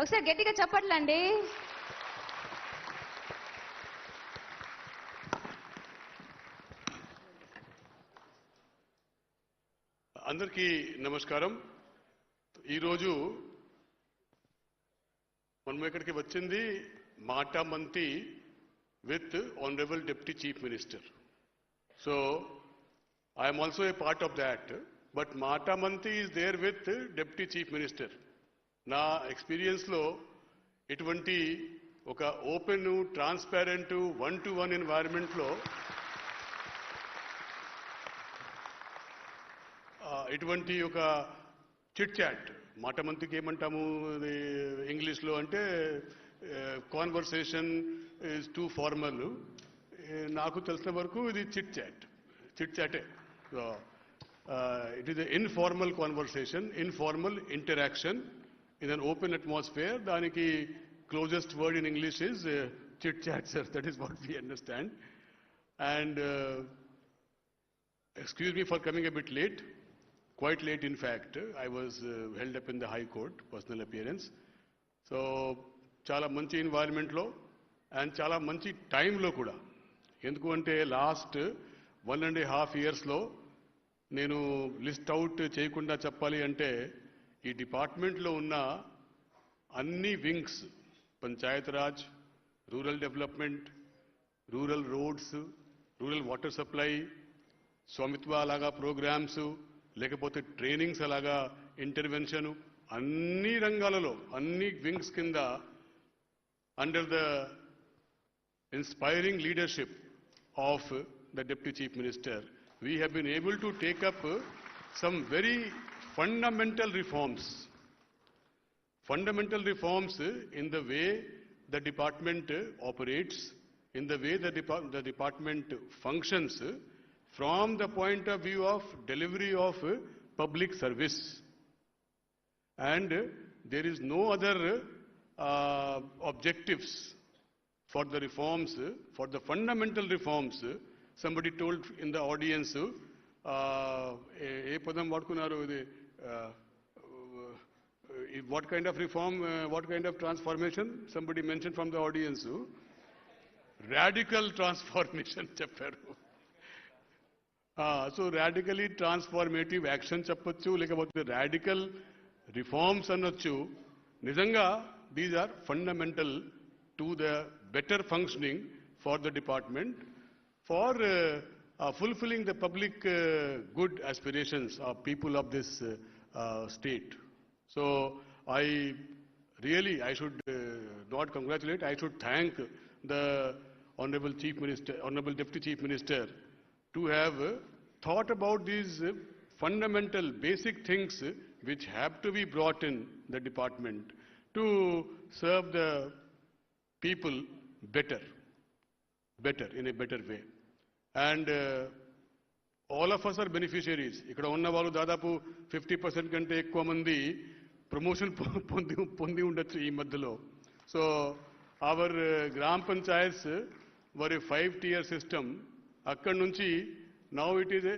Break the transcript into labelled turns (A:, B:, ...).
A: ఒకసారి గట్టిగా చెప్పట్లండి.
B: అందరికీ నమస్కారం. ఈరోజు మనం ఇక్కడికి వచ్చింది Maata Manthi with honourable deputy chief minister. So I'm also a part of that but Maata Manthi is there with deputy chief minister. నా ఎక్స్పీరియన్స్లో ఇటువంటి ఒక open transparent one to one ఎన్వైరన్మెంట్లో ఇటువంటి ఒక చిట్ చాట్ మాట ఏమంటాము ఇంగ్లీష్లో అంటే కాన్వర్సేషన్ ఇస్ టూ ఫార్మల్ నాకు తెలిసిన వరకు ఇది chit chat chit చాటే it is informal conversation informal interaction in an open atmosphere దానికి closest word in English is chit chat sir that is what we understand and excuse me for coming a bit late, quite late in fact. I was uh, held up in the High Court, personal appearance. So చాలా మంచి ఎన్వైరన్మెంట్లో and చాలా మంచి టైంలో కూడా ఎందుకు అంటే last one and half ఇయర్స్లో నేను లిస్ట్ అవుట్ చేయకుండా చెప్పాలి అంటే ఈ డిపార్ట్మెంట్లో ఉన్న అన్ని wings panchayat raj rural development rural roads rural water supply Swamitva అలాగా ప్రోగ్రామ్స్ లేకపోతే ట్రైనింగ్స్ అలాగా ఇంటర్వెన్షన్ అన్ని రంగాలలో అన్ని వింగ్స్ కింద under the inspiring leadership of the deputy chief minister we have been able to take up some very Fundamental reforms fundamental reforms in the way the department operates, in the way the, depart- the department functions from the point of view of delivery of public service. And there is no other uh, objectives for the reforms, for the fundamental reforms. Somebody told in the audience, uh, ఏ ఏ పదం వాడుకున్నారు ఇది uh, uh, what kind of reform, uh, what kind of transformation? Somebody mentioned from the audience. Radical transformation చెప్పారు so radically transformative action చెప్పొచ్చు లేకపోతే radical reforms అనొచ్చు నిజంగా these are fundamental to the better functioning for the department for fulfilling the public uh, good aspirations of people of this uh, uh, state. So I really, I should uh, not congratulate, I should thank the Honorable Chief Minister, Honorable Deputy Chief Minister to have uh, thought about these uh, fundamental basic things uh, which have to be brought in the department to serve the people better, better, in a better way. And all of us are beneficiaries ఇక్కడ ఉన్న వాళ్ళు దాదాపు fifty percent కంటే ఎక్కువ మంది promotion పొంది పొంది ఉండొచ్చు ఈ మధ్యలో. So our uh, gram panchayats were five tier system అక్కడి నుంచి నౌ ఇట్ ఈజ్ ఏ